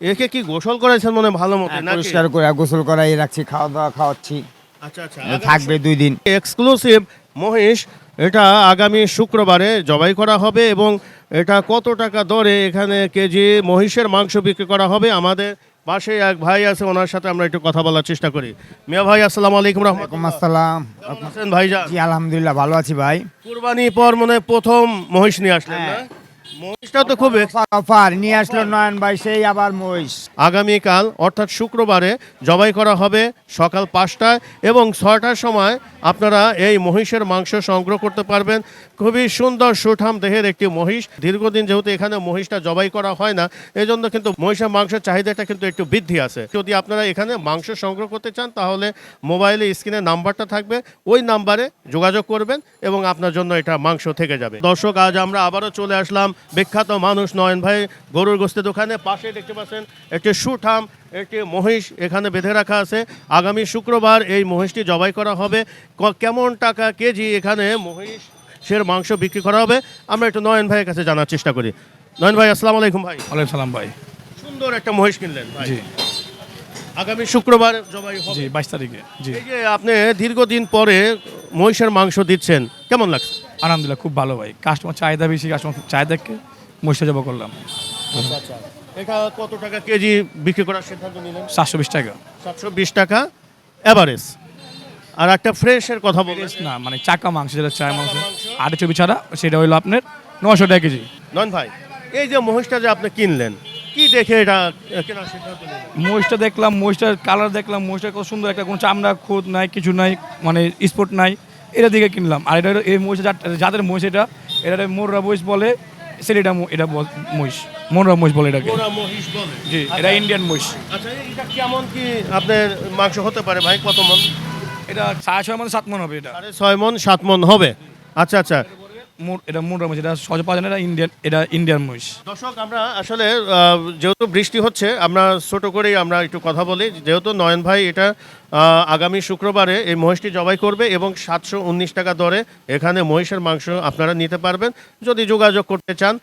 একে কি গোসল করেছেন মনে হয়? ভালো মতো হ্যাঁ, নাকি? পরিষ্কার করে গোসল করাই রাখছি খাওয়া দাওয়া খাওয়াচ্ছি। আচ্ছা আচ্ছা। থাকবে দুই দিন। এক্সক্লুসিভ মহিষ এটা আগামী শুক্রবারে জবাই করা হবে এবং এটা কত টাকা দরে এখানে কেজি মহিষের মাংস বিক্রি করা হবে? আমাদের পাশে এক ভাই আছে ওনার সাথে আমরা একটু কথা বলার চেষ্টা করি। মিয়া ভাই আসসালামু আলাইকুম ওয়ালাইকুম রহমতুল্লাহ আসসালাম ভাইজান? জি আলহামদুলিল্লাহ ভালো আছি ভাই। কুরবানি পর মনে হয় প্রথম মহিষ নিয়ে আসলেন না? হ্যাঁ। মহিষটা তো খুব অফার নিয়ে আসলো নয়ন ভাই সেই আবার মহিষ। আগামীকাল অর্থাৎ শুক্রবারে জবাই করা হবে সকাল পাঁচটায় এবং ছয়টার সময় আপনারা এই মহিষের মাংস সংগ্রহ করতে পারবেন। খুবই সুন্দর সুঠাম দেহের একটি মহিষ। দীর্ঘদিন যেহেতু এখানে মহিষটা জবাই করা হয় না এই জন্য কিন্তু মহিষের মাংসের চাহিদাটা কিন্তু একটু বৃদ্ধি আছে। যদি আপনারা এখানে মাংস সংগ্রহ করতে চান তাহলে মোবাইলে স্ক্রিনে নাম্বারটা থাকবে। ওই নাম্বারে যোগাযোগ করবেন এবং আপনার জন্য এটা মাংস থেকে যাবে। দর্শক আজ আমরা আবারও চলে আসলাম বিখ্যাত মানুষ নয়ন ভাই গরুর গোস্তের দোকানে পাশে দেখতে পাচ্ছেন একটি সুঠাম একটি মহিষ এখানে বেঁধে রাখা আছে। আগামী শুক্রবার এই মহিষটি জবাই করা হবে। কেমন টাকা কেজি এখানে মহিষের মাংস বিক্রি করা হবে? আমরা একটু নয়ন ভাইয়ের কাছে জানার চেষ্টা করি। নয়ন ভাই আসসালামু আলাইকুম ভাই। ওয়ালাইকুম সালাম ভাই। সুন্দর একটা মহিষ কিনলেন ভাই। আগামী শুক্রবার জবাই হবে। জি বাইশ তারিখে। জি। আপনি দীর্ঘদিন পরে মহিষের মাংস দিচ্ছেন কেমন লাগছে? আলহামদুলিল্লাহ খুব ভালো ভাই। কাস্টমার চাহিদা বেশি কাস্টমার চাহিদাকে মহিষা জবা করলাম। আচ্ছা এটা কত টাকা কেজি বিক্রি করার সিদ্ধান্ত নিলেন? সাতশো বিশ টাকা। সাতশো বিশ টাকা অ্যাভারেজ আর একটা ফ্রেশের কথা বলেন না মানে চাকা মাংস যেটা চায় মাংস আটে চবি ছাড়া সেটা হইল আপনার নশো টাকা কেজি। নন ভাই এই যে মহিষটা যে আপনি কিনলেন কি দেখে এটা কেনার সিদ্ধান্ত মহিষটা দেখলাম মহিষটার কালার দেখলাম মহিষটা কত সুন্দর একটা কোনো চামড়া খুদ নাই কিছু নাই মানে স্পট নাই। এটা দিকে কিনলাম। আর এটা এই মহিষ যাদের মহিষ এটা এটা মোররা মহিষ বলে সেটা এটা মহিষ। মোররা মহিষ বলে এটাকে। জি এটা ইন্ডিয়ান মহিষ। আচ্ছা এটা কেমন কি আপনার মাংস হতে পারে ভাই? কত মন? এটা সাড়ে ছয় মন সাত মন হবে এটা। সাড়ে ছয় মন সাত মন হবে। আচ্ছা আচ্ছা। এটা মোররা মহিষ, এটা সহজে পাওয়া যায় ইন্ডিয়ান এটা ইন্ডিয়ান মহিষ। দর্শক, আমরা আসলে যেহেতু বৃষ্টি হচ্ছে, আমরা ছোট করেই আমরা একটু কথা বলি। যেহেতু নয়ন ভাই এটা আগামী শুক্রবারে এই মহিষটি জবাই করবে এবং সাতশো উনিশ টাকা দরে এখানে মহিষের মাংস আপনারা নিতে পারবেন। যদি যোগাযোগ করতে চান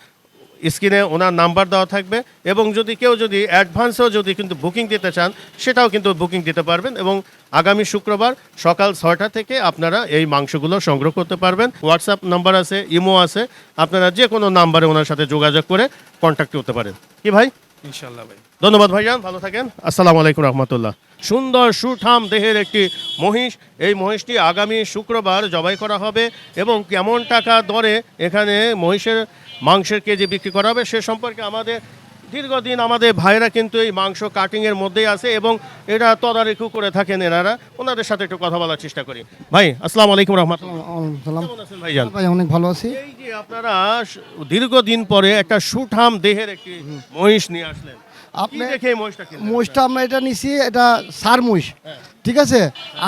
স্ক্রিনে ওনার নাম্বার দেওয়া থাকবে এবং যদি কেউ যদি অ্যাডভান্সেও যদি কিন্তু বুকিং দিতে চান, সেটাও কিন্তু বুকিং দিতে পারবেন এবং আগামী শুক্রবার সকাল ছয়টা থেকে আপনারা এই মাংসগুলো সংগ্রহ করতে পারবেন। হোয়াটসঅ্যাপ নাম্বার আছে, ইমো আছে, আপনারা যে কোনো নাম্বারে ওনার সাথে যোগাযোগ করে কন্ট্যাক্ট করতে পারেন। কি ভাই? ইনশাল্লাহ ভাই। ধন্যবাদ ভাইজান ভালো থাকেন। আসসালামু আলাইকুম রহমতুল্লাহ। সুন্দর সুঠাম দেহের একটি মহিষ এই মহিষটি আগামী শুক্রবার জবাই করা হবে এবং কেমন টাকা দরে এখানে মহিষের মাংসের কেজি বিক্রি করা হবে সে সম্পর্কে আমাদের দীর্ঘদিন আমাদের ভাইরা কিন্তু এই মাংস কাটিংয়ের মধ্যেই আছে এবং এটা তদারকি করে থাকেন এনারা। ওনাদের সাথে একটু কথা বলার চেষ্টা করি। ভাই আসসালামু আলাইকুম রহমতুল্লাহ। ভাইজান? ভাই অনেক ভালো আছি। এই যে আপনারা দীর্ঘদিন পরে একটা সুঠাম দেহের একটি মহিষ নিয়ে আসলেন। আপনি মহিষটা? আমরা এটা নিছি এটা সার মহিষ ঠিক আছে?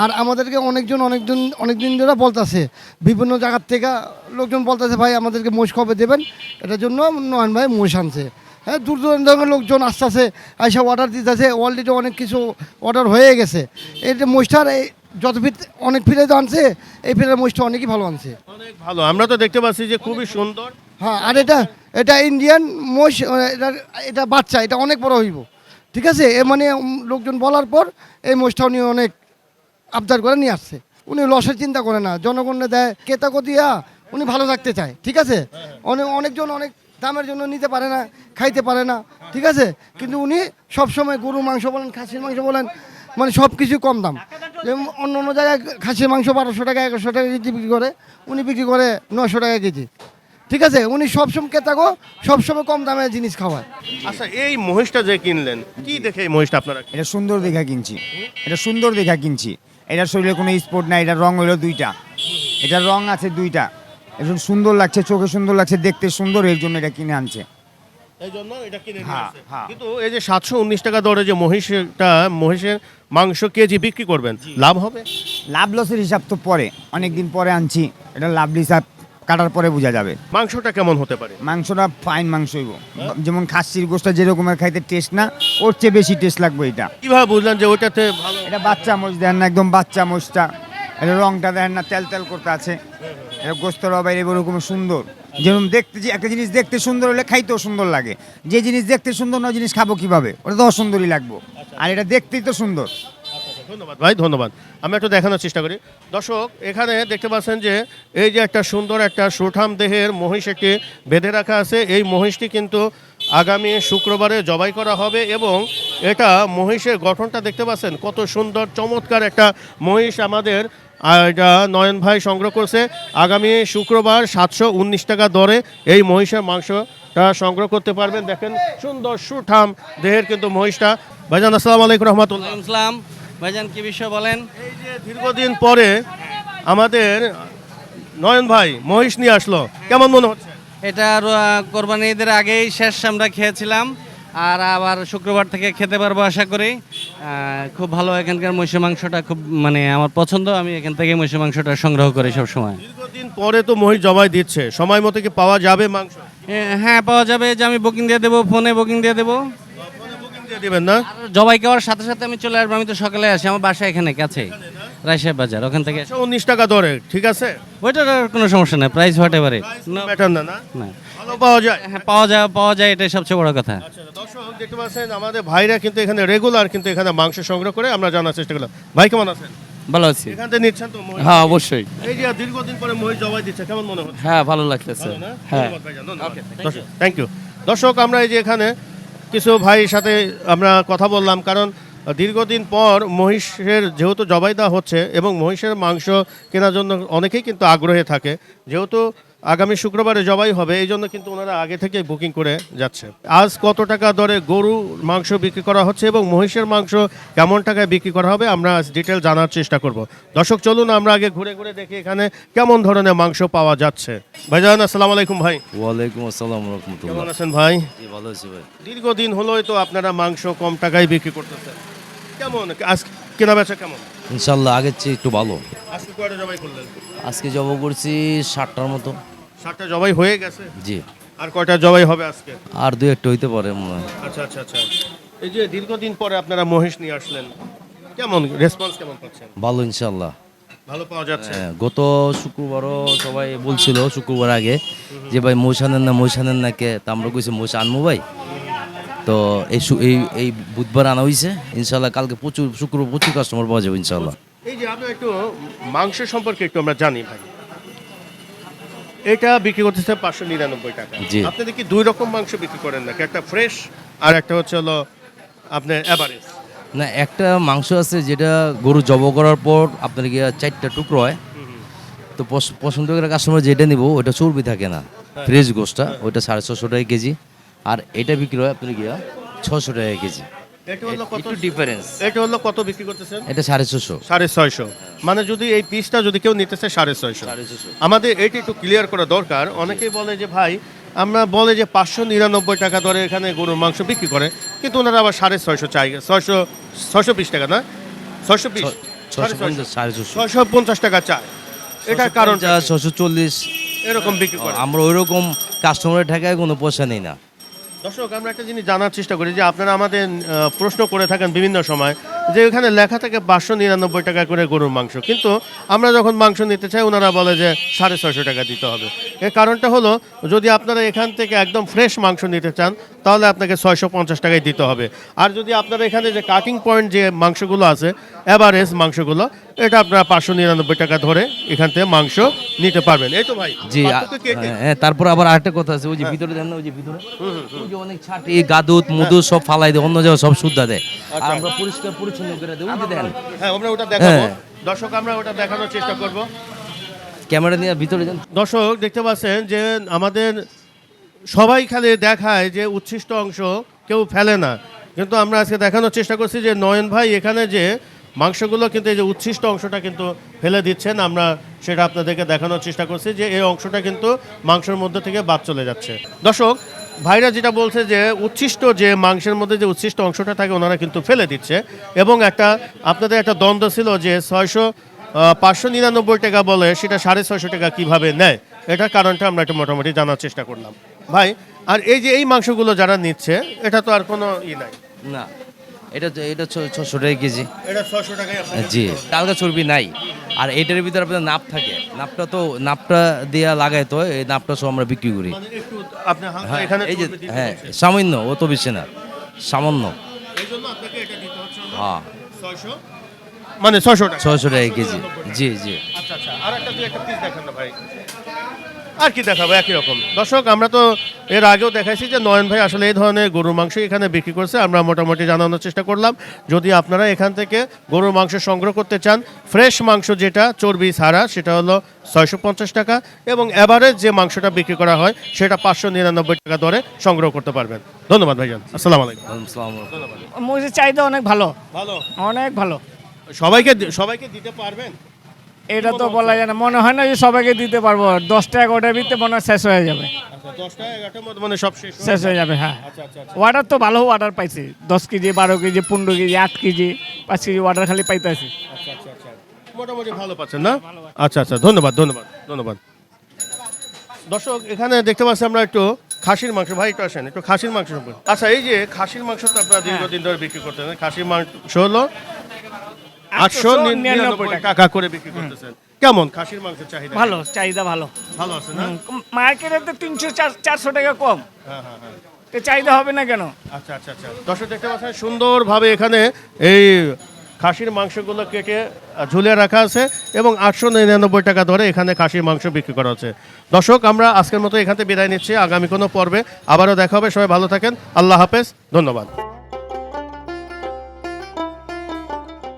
আর আমাদেরকে অনেকজন অনেকজন অনেক দিন ধরে বলতেছে বিভিন্ন জায়গার থেকে লোকজন বলতেছে ভাই আমাদেরকে মহিষ কবে দেবেন? এটার জন্য নয়ন ভাই মহিষ আনছে। হ্যাঁ দূর দূরান্ত লোকজন আসতেছে এসে অর্ডার দিতেছে অলরেডি অনেক কিছু অর্ডার হয়ে গেছে। এই যে মহিষটার এই যত ফিট অনেক ফিরে তো আনছে এই ফিরের মহিষটা অনেকই ভালো আনছে। অনেক ভালো। আমরা তো দেখতে পাচ্ছি যে খুবই সুন্দর। হ্যাঁ আর এটা এটা ইন্ডিয়ান মোষ এটা এটা বাচ্চা, এটা অনেক বড় হইব। ঠিক আছে? এ মানে লোকজন বলার পর এই মোষটা উনি অনেক আবদার করে নিয়ে আসছে। উনি লসের চিন্তা করে না। জনগণে দেয় কেতাকো দিয়া উনি ভালো থাকতে চায়। ঠিক আছে? অনেক অনেকজন অনেক দামের জন্য নিতে পারে না, খাইতে পারে না। ঠিক আছে? কিন্তু উনি সবসময় গরু মাংস বলেন, খাসির মাংস বলেন মানে সব কিছু কম দাম। অন্য অন্য জায়গায় খাসির মাংস বারোশো টাকা একশো টাকা কেজি বিক্রি করে, উনি বিক্রি করে নশো টাকা কেজি। ঠিক আছে? উনি সবসময় কেতাগো সবসময় কম দামে জিনিস খাওয়ায়। আচ্ছা এই মহিষটা যে কিনলেন কি দেখে এই মহিষটা আপনারা এটা সুন্দর দেখা কিনছি। এটা সুন্দর দেখা কিনছি। এটার শরীরে কোনো স্পট নাই এটা রং হলো দুইটা। এটার রং আছে দুইটা। এখন সুন্দর লাগছে চোখে সুন্দর লাগছে দেখতে সুন্দর এর জন্য এটা কিনে আনছে। এই জন্য এটা কিনে নিয়ে হ্যাঁ, আসছে। হ্যাঁ। কিন্তু এই যে সাতশো উনিশ টাকা দরে যে মহিষটা মহিষের মাংস কেজি বিক্রি করবেন লাভ হবে? লাভ লসের হিসাব তো পরে অনেক দিন পরে আনছি। এটা লাভ হিসাব কাটার পরে বোঝা যাবে। মাংসটা কেমন হতে পারে? মাংসটা ফাইন মাংস হইব। যেমন খাসির গোষ্ঠটা যেরকমের খাইতে টেস্ট না ওর চেয়ে বেশি টেস্ট লাগবে এটা। কীভাবে বুঝলেন যে ওইটাতে ভালো? এটা বাচ্চা মোষ দেন না একদম বাচ্চা মোষটা। এটা রংটা দেন না তেল তেল করতে আছে। এটা গোস্তরা বাইরে এরকম সুন্দর। যেরকম দেখতে যে একটা জিনিস দেখতে সুন্দর হলে খাইতেও সুন্দর লাগে। যে জিনিস দেখতে সুন্দর না জিনিস খাব কীভাবে? ওটা তো অসুন্দরই লাগবো। আর এটা দেখতেই তো সুন্দর। ধন্যবাদ ভাই, ধন্যবাদ। আমি একটু দেখানোর চেষ্টা করি। দর্শক, এখানে দেখতে পাচ্ছেন যে এই যে একটা সুন্দর একটা সুঠাম দেহের মহিষ একটি বেঁধে রাখা আছে। এই মহিষটি কিন্তু আগামী শুক্রবারে জবাই করা হবে এবং এটা মহিষের গঠনটা দেখতে পাচ্ছেন, কত সুন্দর, চমৎকার একটা মহিষ আমাদের এটা নয়ন ভাই সংগ্রহ করছে। আগামী শুক্রবার সাতশো উনিশ টাকা দরে এই মহিষের মাংসটা সংগ্রহ করতে পারবেন। দেখেন, সুন্দর সুঠাম দেহের কিন্তু মহিষটা। ভাইজান, আসসালামু আলাইকুম রহমতুল্লাহ। ভাইজান কি বিষয় বলেন? এই যে দীর্ঘদিন পরে আমাদের নয়ন ভাই মহিষ নিয়ে আসলো। কেমন মনে হচ্ছে? এটা কোরবানি ঈদের আগেই শেষ আমরা খেয়েছিলাম আর আবার শুক্রবার থেকে খেতে পারব আশা করি। খুব ভালো এখানকার মহিষের মাংসটা খুব মানে আমার পছন্দ আমি এখান থেকে মহিষের মাংসটা সংগ্রহ করি সব সময় দীর্ঘদিন পরে তো মহিষ জবাই দিচ্ছে সময় মতো কি পাওয়া যাবে মাংস? হ্যাঁ পাওয়া যাবে যে আমি বুকিং দিয়ে দেবো ফোনে বুকিং দিয়ে দেবো। দিয়ে দিবেন না? জবাই খাওয়ার সাথে সাথে আমি চলে আসব আমি তো সকালে আসি আমার বাসা এখানে কাছে। রাজশাহী বাজার ওখান থেকে। উনিশ টাকা দরে ঠিক আছে? ওইটার আর কোনো সমস্যা নেই প্রাইস হোয়াট এভারে ম্যাটার না। না না? ভালো পাওয়া যায়। হ্যাঁ পাওয়া যায় পাওয়া যায় এটাই সবচেয়ে বড় কথা। আচ্ছা দর্শক দেখতে পাচ্ছেন আমাদের ভাইরা কিন্তু এখানে রেগুলার কিন্তু এখানে মাংস সংগ্রহ করে আমরা জানার চেষ্টা করলাম। ভাই কেমন আছেন? ভালো আছি। এখান থেকে নিচ্ছেন তো হ্যাঁ অবশ্যই। এই যে দীর্ঘদিন পরে মহিষ জবাই দিচ্ছে কেমন মনে হচ্ছে? হ্যাঁ ভালো লাগতেছে। হ্যাঁ। থ্যাংক ইউ দর্শক আমরা এই যে এখানে কিছু ভাইয়ের সাথে আমরা কথা বললাম, কারণ দীর্ঘদিন পর মহিষের যেহেতু জবাই দেওয়া হচ্ছে এবং মহিষের মাংস কেনার জন্য অনেকেই কিন্তু আগ্রহে থাকে, যেহেতু আগামী শুক্রবারে জবাই হবে এই জন্য কিন্তু ওনারা আগে থেকেই বুকিং করে যাচ্ছে। আজ কত টাকা দরে গরু মাংস বিক্রি করা হচ্ছে এবং মহিষের মাংস কেমন টাকায় বিক্রি করা হবে আমরা ডিটেল জানার চেষ্টা করব। দর্শক চলুন আমরা আগে ঘুরে ঘুরে দেখি এখানে কেমন ধরনের মাংস পাওয়া যাচ্ছে। ভাইজান আসসালামু আলাইকুম ভাই। ওয়ালাইকুম আসসালাম রহমতুল্লাহ। কেমন আছেন ভাই? ভালো আছি ভাই। দীর্ঘদিন হলোই তো আপনারা মাংস কম টাকায় বিক্রি করতেছেন। কেমন? আজ কেনা বেচা কেমন? ইনশাল্লাহ আগের চেয়ে একটু ভালো। আজকে কয়টা জবাই করলেন? আজকে জব করছি ষাটটার মতো। ষাটটা জবাই হয়ে গেছে? জি। আর কয়টা জবাই হবে আজকে? আর দু একটা হইতে পারে মনে হয়। আচ্ছা আচ্ছা আচ্ছা। এই যে দীর্ঘদিন পরে আপনারা মহিষ নিয়ে আসলেন কেমন রেসপন্স কেমন পাচ্ছেন? ভালো ইনশাল্লাহ ভালো পাওয়া যাচ্ছে। হ্যাঁ, গত শুক্রবারও সবাই বলছিল শুক্রবার আগে যে ভাই আনেন না আনেন না কে তা আমরা কইছি মহিষ আনব ভাই। তো এই এই এই বুধবার আনা হয়েছে ইনশাল্লাহ কালকে প্রচুর শুক্রবার প্রচুর কাস্টমার পাওয়া যাবে ইনশাল্লাহ এই যে আমরা একটু মাংস সম্পর্কে একটু আমরা জানি ভাই। এটা বিক্রি করতেছে পাঁচশো নিরানব্বই টাকা। জি। আপনাদের কি দুই রকম মাংস বিক্রি করেন নাকি? একটা ফ্রেশ আর একটা হচ্ছে হলো আপনার অ্যাভারেজ না একটা মাংস আছে যেটা গরু জব করার পর আপনার গিয়ে চারটা টুকরো হয়? তো পছ- পছন্দ করে কাস্টমার যেটা নিব ওটা চর্বি থাকে না। ফ্রেশ গোসটা ওইটা সাড়ে ছশো টাকা কেজি। আর এটা বিক্রি হয় আপনার গিয়া ছশো টাকা কেজি। এটা হলো কত একটু ডিফারেন্স এটা হলো কত বিক্রি করতেছেন? এটা সাড়ে ছশো সাড়ে ছয়শো। মানে যদি এই পিসটা যদি কেউ নিতেছে সাড়ে ছয়শো। আমাদের একটু ক্লিয়ার করা দরকার। অনেকেই বলে যে ভাই আমরা বলে যে পাঁচশো নিরানব্বই টাকা দরে এখানে গরুর মাংস বিক্রি করে কিন্তু ওনারা আবার সাড়ে ছয়শো চাই ছয়শো ছয়শো বিশ টাকা না? ছয়শো বিশ? পঞ্চাশ টাকা চায় এটার কারণ ছশো চল্লিশ। এরকম বিক্রি করে। আমরা ওই রকম কাস্টমারের ঠেকায় কোনো পয়সা নেই না। দর্শক, আমরা একটা জিনিস জানার চেষ্টা করি যে আপনারা আমাদের প্রশ্ন করে থাকেন বিভিন্ন সময় যে এখানে লেখা থাকে পাঁচশো নিরানব্বই টাকা করে গরুর মাংস। কিন্তু আমরা যখন মাংস নিতে চাই, ওনারা বলে যে সাড়ে ছয়শো টাকা দিতে হবে। এর কারণটা হলো, যদি আপনারা এখান থেকে একদম ফ্রেশ মাংস নিতে চান তাহলে আপনাকে ছয়শো পঞ্চাশ টাকায় দিতে হবে। আর যদি আপনারা এখানে যে কাটিং পয়েন্ট যে মাংসগুলো আছে অ্যাভারেজ মাংসগুলো এটা আপনারা পাঁচশো নিরানব্বই টাকা ধরে এখান থেকে মাংস নিতে পারবেন। এই তো ভাই জি? হ্যাঁ তারপর আবার আরেকটা কথা আছে ওই যে ভিতরে দেন না ওই যে ভিতরে। ওই যে অনেক ছাটি গাদুত মধু সব ফালাই দেয় অন্য জায়গায় সব শুদ্ধা দেয়। আর আমরা পরিষ্কার পরিচ্ছন্ন করে যে দেন। হ্যাঁ আমরা ওটা দেখাবো। হ্যাঁ। দর্শক আমরা ওটা দেখানোর চেষ্টা করব। ক্যামেরা নিয়ে ভিতরে দেন দর্শক দেখতে পাচ্ছেন যে আমাদের সবাই খালি দেখায় যে উচ্ছিষ্ট অংশ কেউ ফেলে না। কিন্তু আমরা আজকে দেখানোর চেষ্টা করছি যে নয়ন ভাই এখানে যে মাংসগুলো কিন্তু এই যে উচ্ছিষ্ট অংশটা কিন্তু ফেলে দিচ্ছেন, আমরা সেটা আপনাদেরকে দেখানোর চেষ্টা করছি যে এই অংশটা কিন্তু মাংসের মধ্যে থেকে বাদ চলে যাচ্ছে। দর্শক, ভাইরা যেটা বলছে যে উচ্ছিষ্ট যে মাংসের মধ্যে যে উচ্ছিষ্ট অংশটা থাকে ওনারা কিন্তু ফেলে দিচ্ছে এবং একটা, আপনাদের একটা দ্বন্দ্ব ছিল যে ছয়শো পাঁচশো নিরানব্বই টাকা বলে সেটা সাড়ে ছয়শো টাকা কীভাবে নেয়? এটার কারণটা আমরা একটু মোটামুটি জানার চেষ্টা করলাম। ভাই আর এই যে এই মাংসগুলো যারা নিচ্ছে এটা তো আর কোনো ই নাই। না এটা এটা ছশো টাকা কেজি। এটা ছশো আপনার জি কালকা চর্বি নাই। আর এটার ভিতরে আপনার নাপ থাকে। নাপটা তো নাপটা দেওয়া লাগায় তো এই নাপটা সব আমরা বিক্রি করি। মানে হ্যাঁ এই যে হ্যাঁ সামান্য ও তো বেশি না। সামান্য। হ্যাঁ। 600 মানে 600 টাকা। ছয়শো টাকা কেজি। জি জি। আচ্ছা আচ্ছা আর একটা দুই একটা পিস দেখান না ভাই। আর কি দেখাবো একই রকম। দর্শক আমরা তো এর আগেও দেখাইছি যে নয়ন ভাই আসলে এই ধরনের গরুর মাংস এখানে বিক্রি করছে। আমরা মোটামুটি জানানোর চেষ্টা করলাম। যদি আপনারা এখান থেকে গরুর মাংস সংগ্রহ করতে চান ফ্রেশ মাংস যেটা চর্বি ছাড়া সেটা হলো ছয়শো পঞ্চাশ টাকা এবং অ্যাভারেজ যে মাংসটা বিক্রি করা হয় সেটা পাঁচশো নিরানব্বই টাকা দরে সংগ্রহ করতে পারবেন। ধন্যবাদ ভাইজান। আসসালামু আলাইকুম। আসসালামু আলাইকুম। মহিষের চাহিদা অনেক ভালো। ভালো। অনেক ভালো। সবাইকে সবাইকে দিতে পারবেন? এটা তো বলা যায় না। মনে হয় না যে সবাইকে দিতে পারব। দশটা এগারোটার ভিতরে মনে হয় শেষ হয়ে যাবে। আচ্ছা মানে শেষ হয়ে যাবে। হ্যাঁ। আচ্ছা আচ্ছা আচ্ছা। অর্ডার তো ভালো অর্ডার পাইছি। দশ কেজি বারো কেজি পনেরো কেজি আট কেজি পাঁচ কেজি অর্ডার খালি পাইতেছি। মোটামুটি ভালো পাচ্ছেন না? আচ্ছা আচ্ছা ধন্যবাদ ধন্যবাদ ধন্যবাদ। দর্শক এখানে দেখতে পাচ্ছি আমরা একটু খাসির মাংস। ভাই একটু আসেন একটু খাসির মাংস আচ্ছা এই যে খাসির মাংস তো আপনারা দীর্ঘদিন ধরে বিক্রি করতেন খাসির মাংস হলো আটশো নিরানব্বই টাকা। করে বিক্রি করতেছেন। কেমন খাসির মাংসের চাহিদা? ভালো চাহিদা ভালো। ভালো আছে না? মার্কেটে তো তিনশো চারশো টাকা কম। হ্যাঁ হ্যাঁ হ্যাঁ। তো চাহিদা হবে না কেন? আচ্ছা আচ্ছা আচ্ছা। দর্শক দেখতে পাচ্ছেন সুন্দরভাবে এখানে এই খাসির মাংসগুলো কেটে ঝুলিয়ে রাখা আছে এবং আটশো নিরানব্বই টাকা ধরে এখানে খাসির মাংস বিক্রি করা হচ্ছে। দর্শক আমরা আজকের মতো এখান থেকে বিদায় নিচ্ছি। আগামী কোনো পর্বে আবারও দেখা হবে। সবাই ভালো থাকেন। আল্লাহ হাফেজ। ধন্যবাদ।